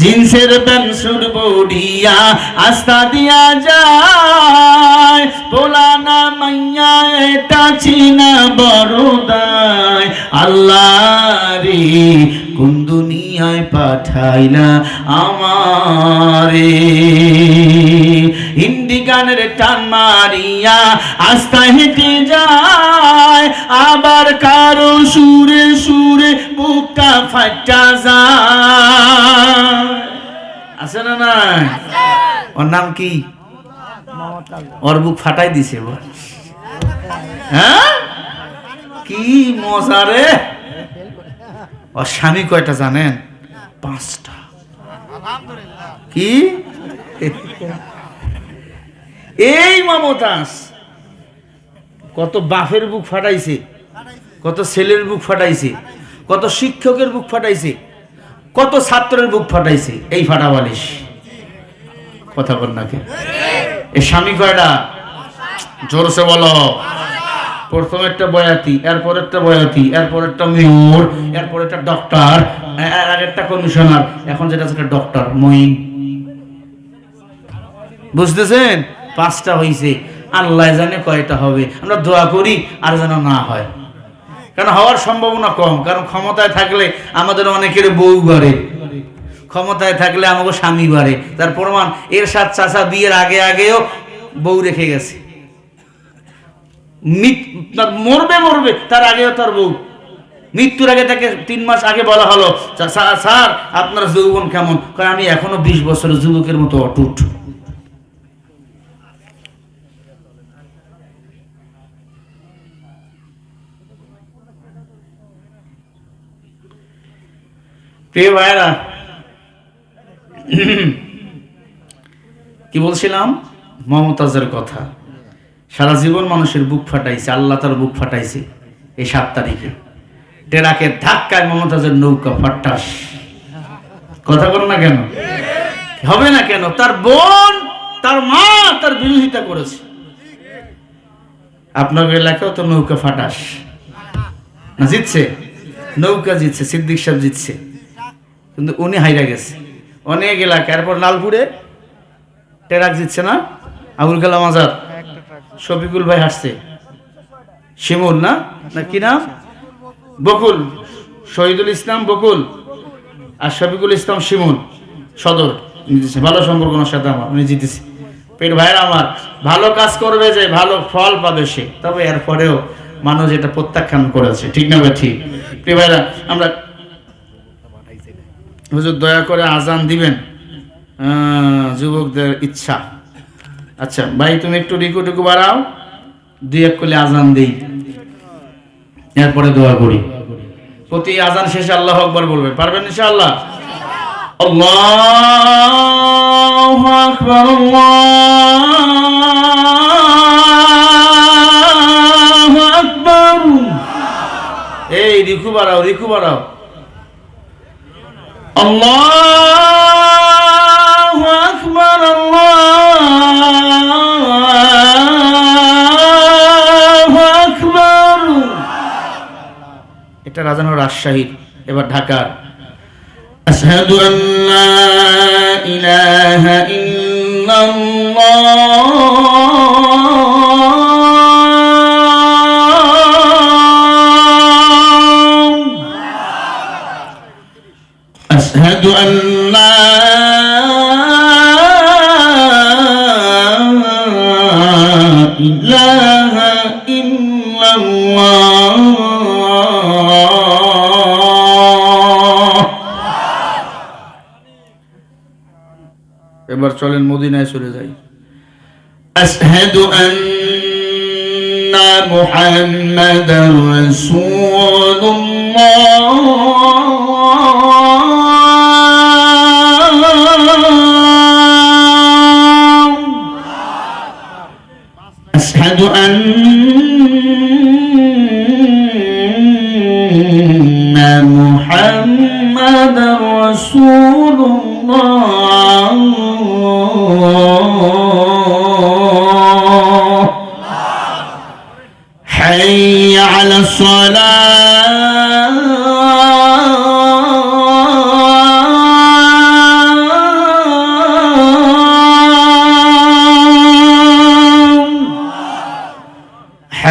জিন্সের প্যান্ট সুর বড়িয়া আস্থা দিয়া যায়। পোলা না মাইয়া, এটা চিনা বড়দায় আল্লাহ রে কোন দুনিয়ায় পাঠাইলা আমারে? হিন্দি গানের টান মারিয়া, আস্থা হেঁটে যায়। আবার কারও সুরে সুরে বুকটা ফাটা যায়। আছে না নাই? ওর নাম কি? ওর বুক ফাটাই দিছে হ্যাঁ? কি মজা রে। ওর স্বামী কয়টা জানেন? পাঁচটা। কি? এই মমতাজ কত বাফের বুক ফাটাইছে, কত ছেলের বুক ফাটাইছে, কত শিক্ষকের বুক ফাটাইছে, কত ছাত্রের বুক ফাটাইছে, এই ফাটাবালিশ কথা বল নাকি এই স্বামী কয়টা? জোরসে বলো। প্রথম একটা বয়াতি, এরপর একটা বয়াতি, এরপর একটা মেয়র, এরপর একটা ডক্টর আর একটা কমিশনার, এখন যেটা আছে ডক্টর মইন বুঝতেছেন? পাঁচটা হইছে। আল্লাহ জানে কয়টা হবে। আমরা দোয়া করি আর যেন না হয়। কারণ হওয়ার সম্ভাবনা কম। কারণ ক্ষমতায় থাকলে আমাদের অনেকের বউ বাড়ে। ক্ষমতায় থাকলে আমাকে স্বামী বাড়ে। তার প্রমাণ এর সাথ চাষা বিয়ের আগে আগেও বউ রেখে গেছে। মরবে মরবে তার আগেও তার বউ। মৃত্যুর আগে তাকে তিন মাস আগে বলা হলো "স্যার, স্যার, স্যার আপনার যৌবন কেমন? কারণ আমি এখনও বিশ বছরের যুবকের মতো অটুট। প্রিয় ভাইরা কি বলছিলাম? মমতাজের কথা। সারা জীবন মানুষের বুক ফাটাইছে, আল্লাহ তার বুক ফাটাইছে এই সাত তারিখে। টেরাকে ধাক্কায় মমতাজের নৌকা ফাটাস কথা বল না কেন? হবে না কেন? তার বোন, তার মা, তার বিরোধিতা করেছে। আপনার এলাকাও তো নৌকা ফাটাস। না জিতছে? নৌকা জিতছে, সিদ্দিক সাহেব জিতছে। কিন্তু উনি হাইরা গেছে। অনেক এলাকা, এরপর লালপুরে টেরাক দিচ্ছে না? আবুল কালাম আজাদ। শফিকুল ভাই হাসছে শিমুল না? না, কি নাম? বকুল। শহীদুল ইসলাম বকুল আর শফিকুল ইসলাম শিমুল। সদর জিতেছে। ভালো সম্পর্ক ওনার সাথে আমার, উনি জিতেছে। পেট ভাইয়ের আমার, ভালো কাজ করবে যে ভালো ফল পাবে সে। তবে এরপরেও মানুষ এটা প্রত্যাখ্যান করেছে। ঠিক না ভাই? ঠিক। প্রিয় ভাইরা, আমরা হুজুর দয়া করে আজান দিবেন। যুবকদের ইচ্ছা। আচ্ছা ভাই, তুমি একটু রিকু টিকু বাড়াও। দুই এক করলে আজান দিই। এরপরে দোয়া করি। প্রতি আজান শেষে আল্লাহ আকবর বলবে। পারবেন ইনশাআল্লাহ? আল্লাহ আকবর, আল্লাহু আকবর। এই, রিকু বাড়াও রিকু বাড়াও। الله أكبر الله أكبر এটা রাজানো রাজশাহীর এবার ঢাকার أشهد أن لا إله إلا الله এবার চলেন মদিনায় চলে যাই আশহাদু আন্না মুহাম্মাদার রাসূলুল্লাহ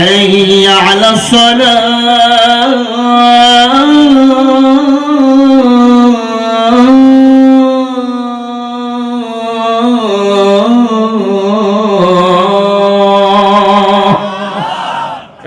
حي على الصلاة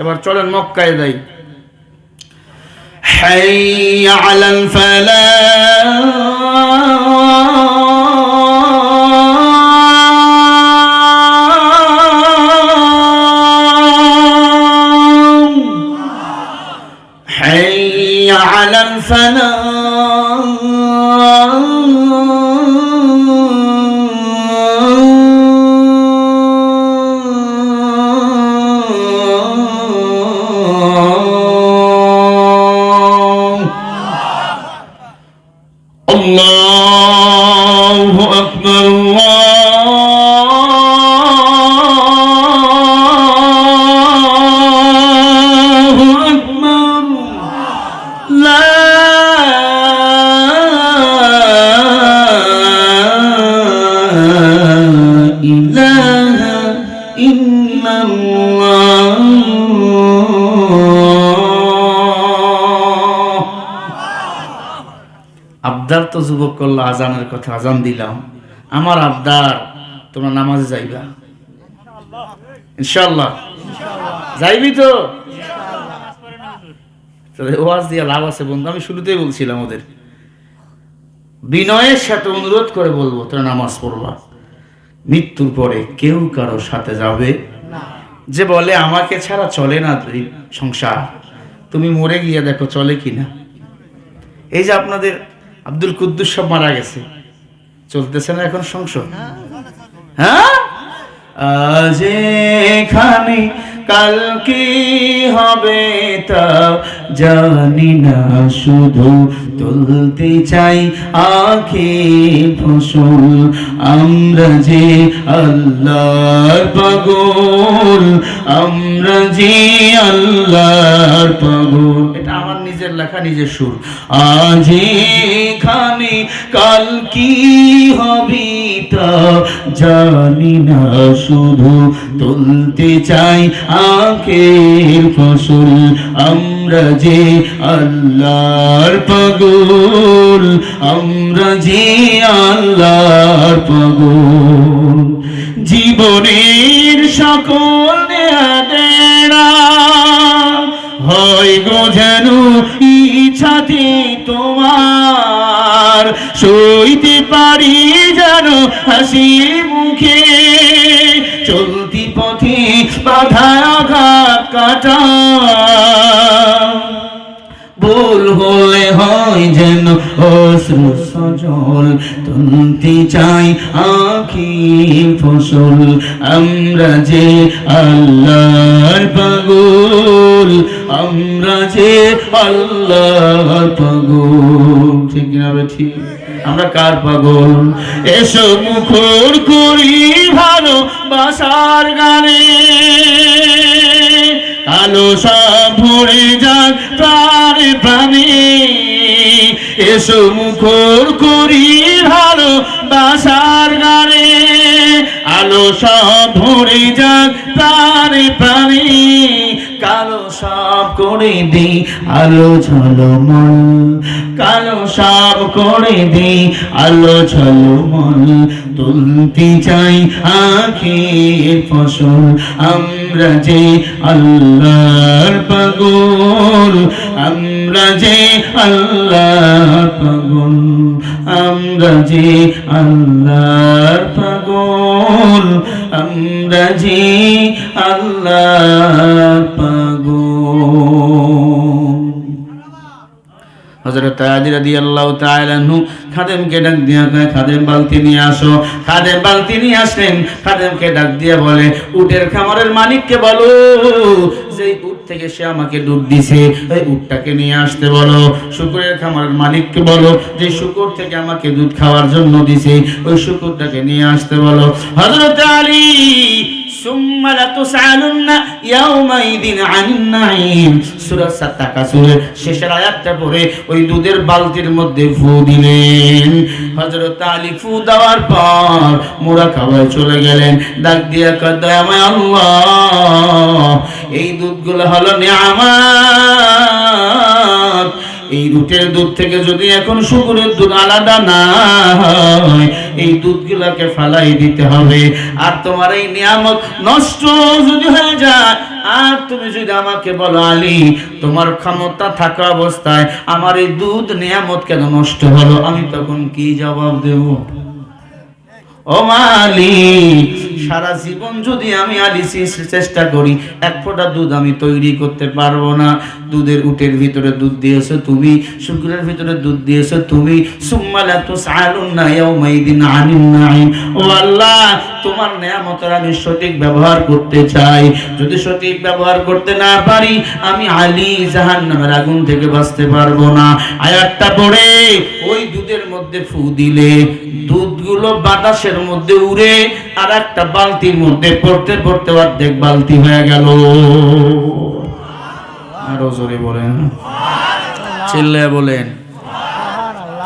এবার চলেন মক্কায় যাই حي على الفلاح على তো যুবক করল, আজানের কথা আজান দিলাম। আমার আবদার, তোমরা নামাজে যাইবা। ইনশাল্লাহ যাইবি তো? ওয়াজ দিয়ে লাভ আছে বন্ধু, আমি শুরুতেই বলছিলাম ওদের। বিনয়ের সাথে অনুরোধ করে বলব, তোরা নামাজ পড়বা। মৃত্যুর পরে কেউ কারও সাথে যাবে? যে বলে, আমাকে ছাড়া চলে না সংসার। তুমি মরে গিয়ে দেখো চলে কিনা? এই যে আপনাদের আব্দুল কুদ্দুস সব মারা গেছে। চলতেছে না এখন সংসদ? হ্যাঁ? আজ কাল কি হবে তা জানি না, শুধু তুলতে চাই আখে ফসল। আমরা যে আল্লাহর পাগল, আমরা যে আল্লাহর পাগল। এটা আমার নিজের লেখা, নিজের সুর। আজ এখানে কাল কি হবে তা জানি না, শুধু তুলতে চাই আখের ফসল। আমরা যে আল্লাহর পাগল, আমরা যে আল্লাহর পাগল। জীবনের সকল হয় গো যেন ইচ্ছাতে তোমার, সইতে পারি যেন হাসি মুখে। চলতি পথে বাধা আঘাত কাটা ভুল হলে হয় যেন সজল তুলতে চাই আখি ফসল। আমরা যে আল্লাহর পাগল, আমরা যে আল্লাহর পাগল। ঠিক না বে ঠিক? আমরা কার পাগল? এসো মুখর করি ভালো বাসার গানে। আলো সব ভরে যাক প্রাণ প্রাণে। এসো মুখর করি ভালো বাসার গানে। আলো সব ভরে যাক তার প্রাণে। কালো সব করে দি আলো ঝলমল। কালো সব করে দি আলো ঝলমল। তুলতে চাই আখের ফসল, আমরা যে আল্লাহর পাগল, আমরা যে আল্লাহর পাগল, আমরা যে আল্লাহর পাগল, আমরা যে আল্লাহর হযরত আলী রাদিয়াল্লাহু তাআলা আনহু খাদেমকে ডাক দিয়া কয়, খাদেম, বালতি নিয়ে আসো। খাদেম বালতি নিয়ে আসলেন। খাদেমকে ডাক দিয়া বলে, উটের খামারের মালিককে বলো যে উট থেকে সে আমাকে দুধ দিছে, ওই উটটাকে নিয়ে আসতে বলো। শুকুরের খামারের মালিককে বলো, যে শুকুর থেকে আমাকে দুধ খাওয়ার জন্য দিছে, ওই শুকুরটাকে নিয়ে আসতে বলো। হযরত আলী শেষের আয়াতটা পড়ে ওই দুধের বালতির মধ্যে ফু দিলেন। হযরত আলী ফু দেওয়ার পর মোরা খাওয়ায় চলে গেলেন। ডাক দিয়া কয় আমায় আল্লাহ, এই দুধগুলো হলো নিয়ামত। এই উটের দুধ থেকে যদি এখন শুকুরের দুধ আলাদা না হয়, এই দুধগুলোকে ফালাই দিতে হবে। আর তোমার এই নিয়ামত নষ্ট যদি হয়ে যায়, আর তুমি যদি আমাকে বলো, আলী, তোমার ক্ষমতা থাকা অবস্থায় আমার এই দুধ নিয়ামত কেন নষ্ট হলো? আমি তখন কি জবাব দেব? ও মালি সারা জীবন যদি আমি আলি চে- চেষ্টা করি, এক ফোঁটা দুধ আমি তৈরি করতে পারব না। দুধের উটের ভিতরে দুধ দিয়েছ তুমি, শুকুরের ভিতরে দুধ দিয়েছ তুমি। তোমার নিয়ামতের আমি সঠিক ব্যবহার করতে চাই। যদি সঠিক ব্যবহার করতে না পারি, আমি আলী জাহান্নামের আগুন থেকে বাঁচতে পারব না। আয়াতটা পড়ে, ওই দুধের মধ্যে ফু দিলে দুধগুলো বাতাসের মধ্যে উড়ে আর একটা বালতির মধ্যে পড়তে পড়তে অর্ধেক বালতি হয়ে গেল। আরও জোরে বলেন। চিল্লে বলেন।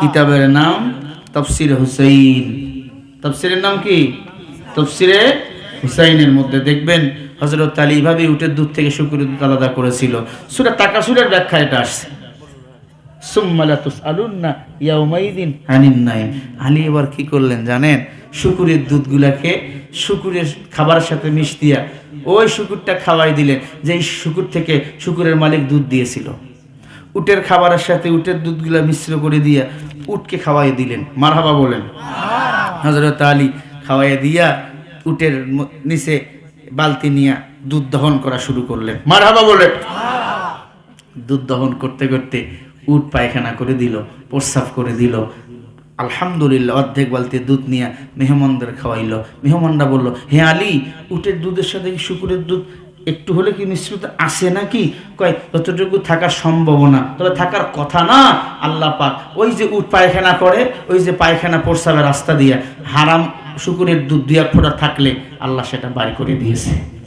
কিতাবের নাম তফসির হুসাইন। তফসিরের নাম কি? তফসিরে হুসাইনের মধ্যে দেখবেন হজরত আলী এইভাবে উটের দুধ থেকে শুকুরের দুধ আলাদা করেছিল। সুরা তাকাসুরের ব্যাখ্যা এটা আসছে। সুম্মালা তুসআলুন্না ইয়াউমাইদিন। আনিন নাইম। আলী এবার কি করলেন জানেন? শুকুরের দুধগুলাকে শুকুরের খাবারের সাথে মিশ দিয়া ওই শুকুরটা খাওয়াই দিলেন যে এই শুকুর থেকে শুকুরের মালিক দুধ দিয়েছিল। উটের খাবারের সাথে উটের দুধগুলা মিশ্র করে দিয়া উটকে খাওয়াই দিলেন। মারহাবা বলেন। হজরত আলী খাওয়াইয়া দিয়া উটের নিচে বালতি নিয়ে দুধ দহন করা শুরু করলেন। মারহাবা বলেন। দুধ দহন করতে করতে উট পায়খানা করে দিল, প্রস্রাব করে দিল। আলহামদুলিল্লাহ, অর্ধেক বালতি দুধ নিয়ে মেহমানদের খাওয়াইলো। মেহমানরা বলল, হে আলী, উটের দুধের সাথে কি শুকুরের দুধ একটু হলে কি মিশ্রিত আসে নাকি? কয়, যতটুকু থাকার সম্ভাবনা। তবে থাকার কথা না, আল্লাহ পাক ওই যে উট পায়খানা করে, ওই যে পায়খানা প্রস্রাবের রাস্তা দিয়া হারাম শুকুরের দুধ দুই ফোঁটা থাকলে আল্লাহ সেটা বাড়ি করে দিয়েছে।